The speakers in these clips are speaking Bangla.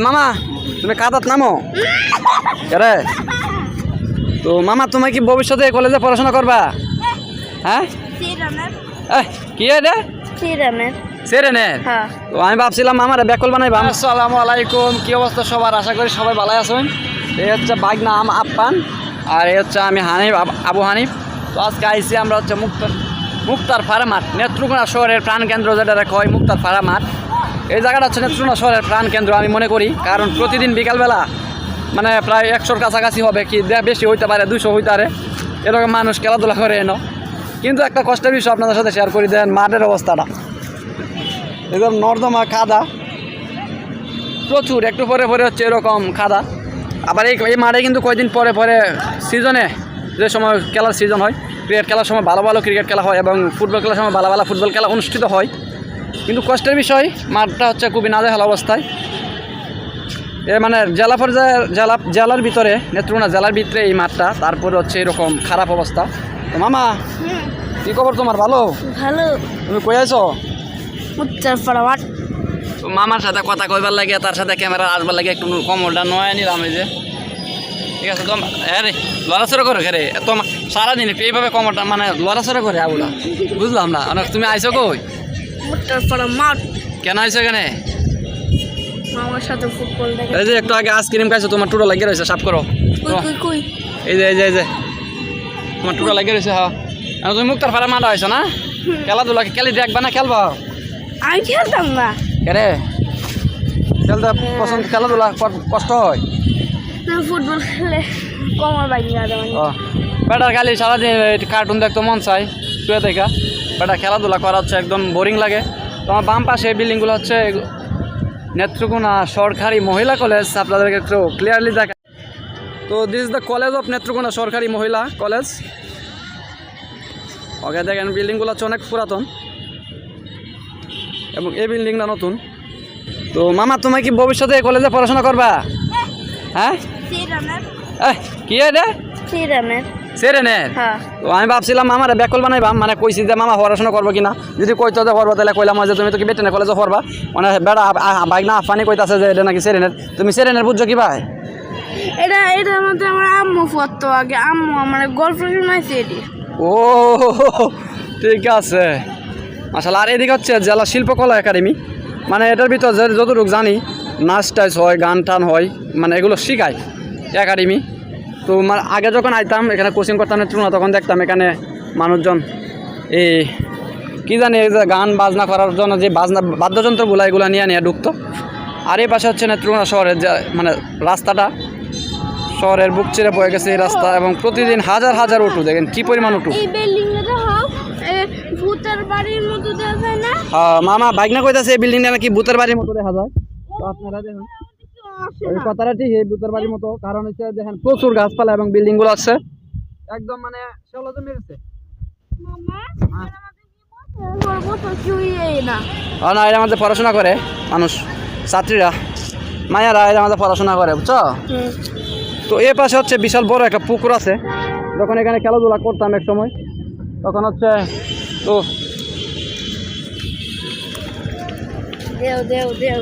মামা তুমি কাদাত নামো। রে তো মামা তুমি কি ভবিষ্যতে কলেজে পড়াশোনা করবা? হ্যাঁ? কি রে হ্যাঁ। তো আমি ভাবছিলাম আমার ব্যাকল বানাইবা। আসসালামু আলাইকুম কি অবস্থা সবার? আশা করি সবাই ভালো আছেন। এই হচ্ছে বাইক নাম আপ্পান আর এই হচ্ছে আমি হানিফ আব- আবু হানিফ। তো আজকে আইসি আমরা হচ্ছে মুক্তার মুক্তার ফারা মাঠ নেত্রকোনা শহরের প্রাণকেন্দ্র যেটা কয় মুক্তার ফারা মাঠ এই জায়গাটা হচ্ছে নেত্রকোনা শহরের প্রাণকেন্দ্র আমি মনে করি। কারণ প্রতিদিন বিকালবেলা মানে প্রায় একশোর কাছাকাছি হবে কি বেশি হইতে পারে দুশো হইতে পারে। এরকম মানুষ খেলাধুলা করে এনো। কিন্তু একটা কষ্টের বিষয় আপনাদের সাথে শেয়ার করে, দেন মাঠের অবস্থাটা। একদম নর্দমা খাদা। প্রচুর, একটু পরে পরে হচ্ছে এরকম খাদা। আবার এই এই মাঠে কিন্তু কয়েকদিন পরে পরে সিজনে যে সময় খেলার সিজন হয় ক্রিকেট খেলার সময় ভালো ভালো ক্রিকেট খেলা হয় এবং ফুটবল খেলার সময় ভালো ভালো ফুটবল খেলা অনুষ্ঠিত হয়। কিন্তু কষ্টের বিষয় মাঠটা হচ্ছে খুবই নাজেহাল অবস্থায়। এ মানে জেলা পর্যায়ে জেলা জেলার ভিতরে নেত্রকোনা জেলার ভিতরে এই মাঠটা তারপরে হচ্ছে এরকম খারাপ অবস্থা। তো মামা কী খবর তোমার? ভালো? ভালো। তুমি কই আছো মামার সাথে কথা কইবার লাগে তার সাথে ক্যামেরা আসবার লাগে একটু কমলটা নয় নিলাম এই যে। ঠিক আছে তো হ্যাঁ রে লড়াচড়া করে রে তোমার সারাদিন একটু এইভাবে কমলটা মানে লড়াচড়া করে আবুলা। বুঝলাম না অনেক তুমি আইছো কই? উত্তর পাড়ামাট কেন আইছো এখানে? মামার সাথে ফুটবল দেখে। এই যে একটু আগে আইসক্রিম খাইছো তোমার টুটো লাগিয়ে রয়েছে সাফ করো। কুই কুই কুই? এই যে এই যে এই যে। তোমার টুটো লাগিয়ে রয়েছে হ্যাঁ তুমি মুক্তার ফাড়া মাঠা হয়েছো না? খেলাধুলা খেলি দেখবা না খেলবা? আমি খেলতাম না। কেরে? খেলতে পছন্দ খেলাধুলা কষ্ট হয়? না ফুটবল খেলে কমর বাইক বেটার খালি সারাদিন কার্টুন দেখতে মন চাই শুয়ে দেখা বেটা খেলাধুলা করা হচ্ছে একদম বোরিং লাগে। তোমার বাম পাশে এই বিল্ডিংগুলো হচ্ছে নেত্রকোনা সরকারি মহিলা কলেজ আপনাদেরকে একটু ক্লিয়ারলি দেখা তো this is the college of Netrokona সরকারি মহিলা কলেজ ওকে দেখেন বিল্ডিংগুলো হচ্ছে অনেক পুরাতন। এবং এই বিল্ডিংটা নতুন। তো মামা তুমি কি ভবিষ্যতে এই কলেজে পড়াশোনা করবা? হ্যাঁ? কি রে? সেরেনের হ্যাঁ। তো আমি ভাবছিলাম মামার ব্যাকল বানাইবাম মানে কইছি যে মামা পড়াশোনা করব কিনা। যদি কইতো যে করব তাহলে কইলাম যে তুমি তো কি বেটেনে কলেজে পড়বা? মানে বেড়া বাইক না আফানি কইতাছে যে এটা নাকি সেরেনের। তুমি সেরেনের বুঝছ কি ভাই? এটা এটা মধ্যে আমার আম্মু পড়তো আগে। আম্মু আমার গল্প শোনাইছে এটি। ও ঠিক আছে। আসলে আর এদিকে হচ্ছে জেলা শিল্পকলা একাডেমি। মানে এটার ভিতর যে যতটুকু জানি নাচ টাচ হয় গান টান হয় মানে এগুলো শেখায় একাডেমি। তো আগে যখন আইতাম এখানে কোচিং করতাম না তখন দেখতাম এখানে মানুষজন এই কি জানি গান বাজনা করার জন্য যে বাজনা বাদ্যযন্ত্রগুলো এগুলো নিয়ে নিয়ে ঢুকতো। আর এই পাশে হচ্ছে নেত্রকোনা শহরের যে মানে রাস্তাটা শহরের বুক চিরে বয়ে গেছে এই রাস্তা এবং প্রতিদিন হাজার হাজার উঠু দেখেন কি পরিমাণ উঠু মামা বাইক না? কইতাছে এই বিল্ডিংটা নাকি ভূতের বাড়ির মতো দেখা যায়? তো আপনারা দেখেন। কথাটা ঠিক এই ভূতের বাড়ির মতো। কারণ হচ্ছে দেখেন প্রচুর গাছপালা এবং বিল্ডিংগুলো আছে। একদম মানে ষোলো জমি গেছে না। পড়াশোনা করে মানুষ ছাত্রীরা। মায়ারা এর মধ্যে পড়াশোনা করে বুঝছ? তো এ পাশে হচ্ছে বিশাল বড় একটা পুকুর আছে। যখন এখানে খেলাধুলা করতাম এক সময় তখন হচ্ছে তো দেও দেও দেও।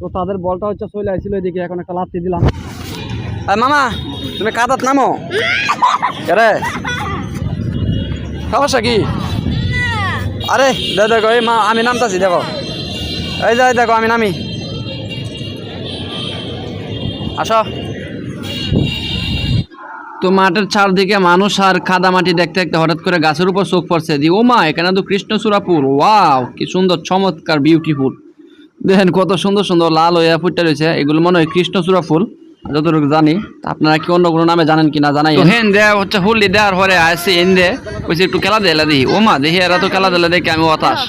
তো তাদের বলটা হচ্ছে চলে আসছিল এদিকে, এখন একটা লাত্তি দিলাম। আর মামা, তুমি কাদাত নামো? রে সমস্যা কি? আরে দেখো এই মা, আমি নামতাছি, দেখো। এই যাই দেখো, আমি নামি। আসো। তো মাঠের চারদিকে মানুষ আর কাদা মাটি দেখতে দেখতে হঠাৎ করে গাছের উপর চোখ পড়ছে। দি, ও মা, এখানে তো কৃষ্ণচূড়াপুর ওয়াও, কি সুন্দর, চমৎকার বিউটিফুল দেখেন কত সুন্দর সুন্দর লাল হয়ে ফুটটা রয়েছে। এগুলো মনে হয় কৃষ্ণচূড়া ফুল যতটুকু জানি আপনারা কি অন্য কোনো নামে জানেন কিনা জানাই। হেন দেয়া হচ্ছে হুল্লি দেওয়ার পরে আসছে এন দে কইছে একটু খেলা দেলা দিই ও মা, দেখি এরা তো খেলা দিলে দেখি আমি হতাশ।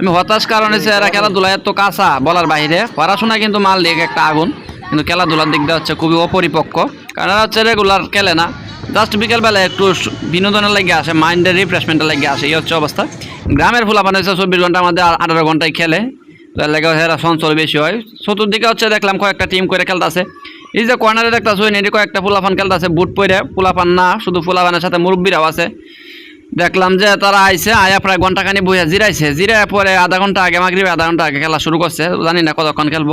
আমি হতাশ কারণ হচ্ছে এরা খেলাধুলা এত কাঁচা, বলার বাইরে পড়াশোনা কিন্তু মাল দিয়ে একটা আগুন, কিন্তু খেলাধুলার দিক দিয়ে হচ্ছে খুবই অপরিপক্ক। কারণ এরা হচ্ছে রেগুলার খেলে না। জাস্ট বিকেলবেলা একটু বিনোদনের লাগে আসে মাইন্ডের রিফ্রেশমেন্টের লাগে আসে, এই হচ্ছে অবস্থা। গ্রামের ফুলাপান হচ্ছে চব্বিশ ঘণ্টার মধ্যে আর আঠারো ঘন্টায় খেলে। তার লাগে হেরা সঞ্চল বেশি হয়। চতুর্দিকে হচ্ছে দেখলাম কয়েকটা টিম করে খেলতেছে। এই যে কর্নারে দেখতেছো এটি কয়েকটা ফুলাফান খেলতেছে, বুট পরে ফুলাফান না, শুধু ফুলাফানের সাথে মুরব্বীরাও আছে। দেখলাম যে তারা আইছে, আয়া প্রায় ঘন্টাখানি বইয়া জিরাইছে। জিরায় পরে আধা ঘণ্টা আগে মাগরিবে, আধা ঘণ্টা আগে খেলা শুরু করছে। জানি না কতক্ষণ খেলব।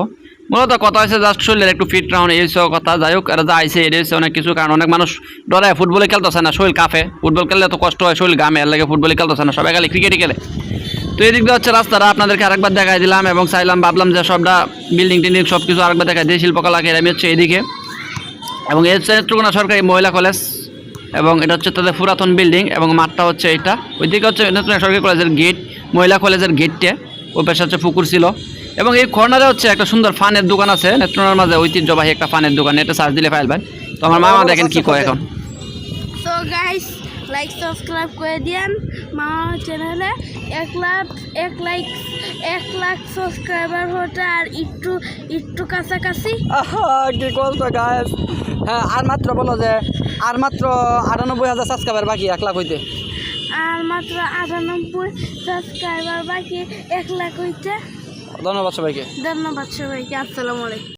মূলত কথা হয়েছে জাস্ট শরীরের একটু ফিট রাউন্ড এই সব কথা। যাই হোক যা আইছে এটা হচ্ছে অনেক কিছু। কারণ অনেক মানুষ ডরায়, ফুটবলে খেলতেছে না, শরীর কাফে ফুটবল খেললে তো কষ্ট হয়, শরীর গামে এর লাগে ফুটবলে খেলতেছে না, সবাই খালি ক্রিকেটই খেলে। তো এই দিক দিয়ে হচ্ছে রাস্তাটা আপনাদেরকে আরেকবার দেখাই দিলাম এবং চাইলাম, ভাবলাম যে সবটা বিল্ডিং টিল্ডিং সব কিছু আরেকবার দেখাই দিই, শিল্পকলা একাডেমি হচ্ছে এইদিকে এবং এই হচ্ছে নেত্রকোনা সরকারি মহিলা কলেজ এবং এটা হচ্ছে তাদের পুরাতন বিল্ডিং এবং মাঠটা হচ্ছে এটা ওইদিকে হচ্ছে নেত্রকোনা সরকারি কলেজের গেট মহিলা কলেজের গেটটা ওই পাশে হচ্ছে পুকুর ছিল। এবং এই কর্নারে হচ্ছে একটা সুন্দর ফানের দোকান আছে, নেত্রকোনার মাঝে ঐতিহ্যবাহী একটা ফানের দোকান, এটা সার্চ দিলে পাইল ভাই তো আমার মামা দেখেন কি কয় এখন। লাইক সাবস্ক্রাইব করে দিয়েন। মামা চ্যানেলে এক লাখ এক লাইক এক লাখ সাবস্ক্রাইবার হতে আর একটু একটু কাছাকাছি। কি কষ্ট গাছ হ্যাঁ আর মাত্র বলো যে আর মাত্র আটানব্বই হাজার সাবস্ক্রাইবার বাকি এক লাখ হইতে। আর মাত্র আটানব্বই সাবস্ক্রাইবার বাকি এক লাখ হইতে। ধন্যবাদ সবাইকে। ধন্যবাদ সবাইকে আসসালামু আলাইকুম।